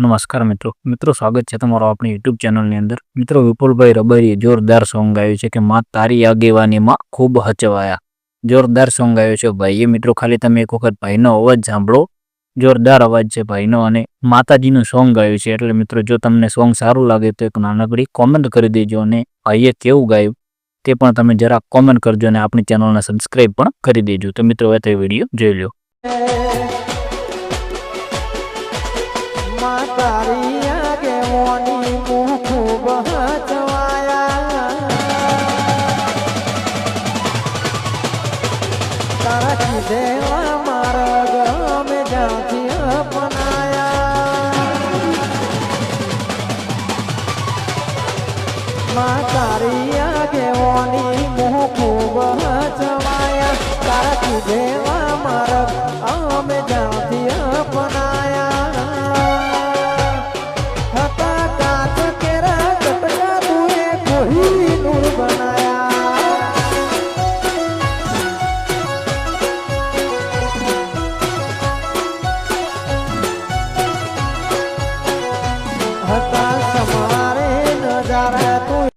નમસ્કાર મિત્રો. મિત્રો, સ્વાગત છે તમારો આપણી યુટ્યુબ ચેનલની અંદર. મિત્રો, વિપુલભાઈ રબારીએ જોરદાર સોંગ ગાયું છે કે માં તારી આગેવાનીમાં ખૂબ હચવાયા જોરદાર સોંગ ગાયું છે ભાઈએ. મિત્રો, ખાલી તમે એક વખત ભાઈનો અવાજ સાંભળો. જોરદાર અવાજ છે ભાઈનો અને માતાજીનું સોંગ ગાયું છે. એટલે મિત્રો, જો તમને સોંગ સારું લાગે તો એક નાનકડી કોમેન્ટ કરી દેજો અને ભાઈએ કેવું ગાયું તે પણ તમે જરા કોમેન્ટ કરજો અને આપણી ચેનલને સબસ્ક્રાઈબ પણ કરી દેજો. તો મિત્રો, હવે તે વીડિયો જોઈ લો માં તારી આગેવાની હું ખૂબ હચવાયા તારા કીધેલા મારા ગમે જ્યાંથી અપનાયા માં તારી આગેવાની હું ખૂબ હચવાયા તારા કીધેલા હતા સમારે નજારા તો